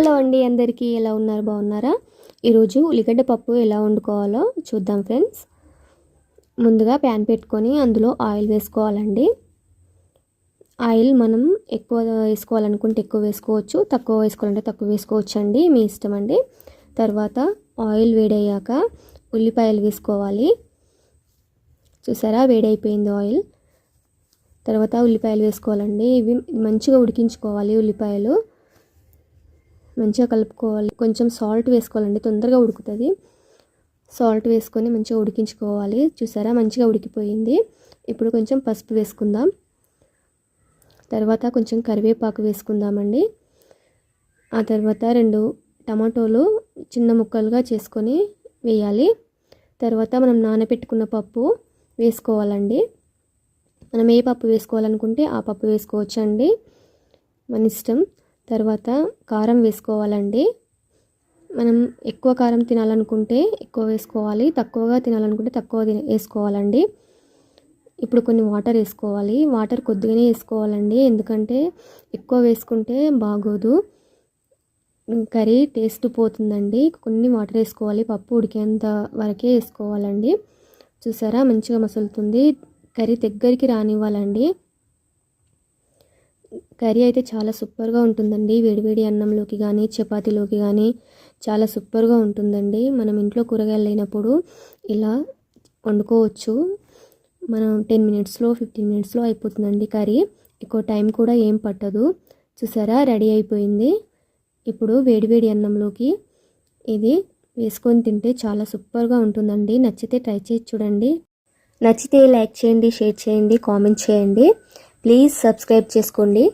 Hello అండి అందరికీ ఎలా ఉన్నారు? బాగున్నారా? ఈరోజు ఉల్లిగడ్డ పప్పు ఎలా వండుకోవాలో చూద్దాం ఫ్రెండ్స్. ముందుగా ప్యాన్ పెట్టుకొని అందులో ఆయిల్ వేసుకోవాలండి. ఆయిల్ మనం ఎక్కువ వేసుకోవాలనుకుంటే ఎక్కువ వేసుకోవచ్చు తక్కువ వేసుకోవాలంటే తక్కువ వేసుకోవచ్చు అండి మీ ఇష్టం అండి. తర్వాత ఆయిల్ వేడయ్యాక ఉల్లిపాయలు వేసుకోవాలి. చూసారా? వేడైపోయింది ఆయిల్. తర్వాత ఉల్లిపాయలు వేసుకోవాలండి. ఇవి మంచిగా ఉడికించుకోవాలి ఉల్లిపాయలు. మంచిగా కలుపుకోవాలి. కొంచెం సాల్ట్ వేసుకోవాలండి. తొందరగా ఉడుకుతుంది. సాల్ట్ వేసుకొని మంచిగా ఉడికించుకోవాలి. చూసారా? మంచిగా ఉడికిపోయింది. ఇప్పుడు కొంచెం పసుపు వేసుకుందాం. తర్వాత కొంచెం కరివేపాకు వేసుకుందామండి. ఆ తర్వాత రెండు టమాటోలు చిన్న ముక్కలుగా చేసుకొని వేయాలి. తర్వాత మనం నానబెట్టుకున్న పప్పు వేసుకోవాలండి. మనం ఏ పప్పు వేసుకోవాలనుకుంటే ఆ పప్పు వేసుకోవచ్చండి. మన ఇష్టం. తర్వాత కారం వేసుకోవాలండి. మనం ఎక్కువ కారం తినాలనుకుంటే ఎక్కువ వేసుకోవాలి తక్కువగా తినాలనుకుంటే తక్కువ వేసుకోవాలండి. ఇప్పుడు కొన్ని వాటర్ వేసుకోవాలి. వాటర్ కొద్దిగానే వేసుకోవాలండి. ఎందుకంటే ఎక్కువ వేసుకుంటే బాగోదు. కర్రీ టేస్ట్ పోతుందండి. కొన్ని వాటర్ వేసుకోవాలి. పప్పు ఉడికేంత వరకే వేసుకోవాలండి. చూసారా? మంచిగా మసులుతుంది. కర్రీ దగ్గరికి రానివ్వాలండి. కర్రీ అయితే చాలా సూపర్గా ఉంటుందండి. వేడివేడి అన్నంలోకి కానీ చపాతీలోకి కానీ చాలా సూపర్గా ఉంటుందండి. మనం ఇంట్లో కూరగాయలు లేనప్పుడు ఇలా వండుకోవచ్చు. మనం టెన్ మినిట్స్లో ఫిఫ్టీన్ మినిట్స్లో అయిపోతుందండి కర్రీ. ఎక్కువ టైం కూడా ఏం పట్టదు. చూసారా? రెడీ అయిపోయింది. ఇప్పుడు వేడివేడి అన్నంలోకి ఇది వేసుకొని తింటే చాలా సూపర్గా ఉంటుందండి. నచ్చితే ట్రై చేసి చూడండి. నచ్చితే లైక్ చేయండి షేర్ చేయండి కామెంట్ చేయండి. ప్లీజ్ సబ్స్క్రైబ్ చేసుకోండి.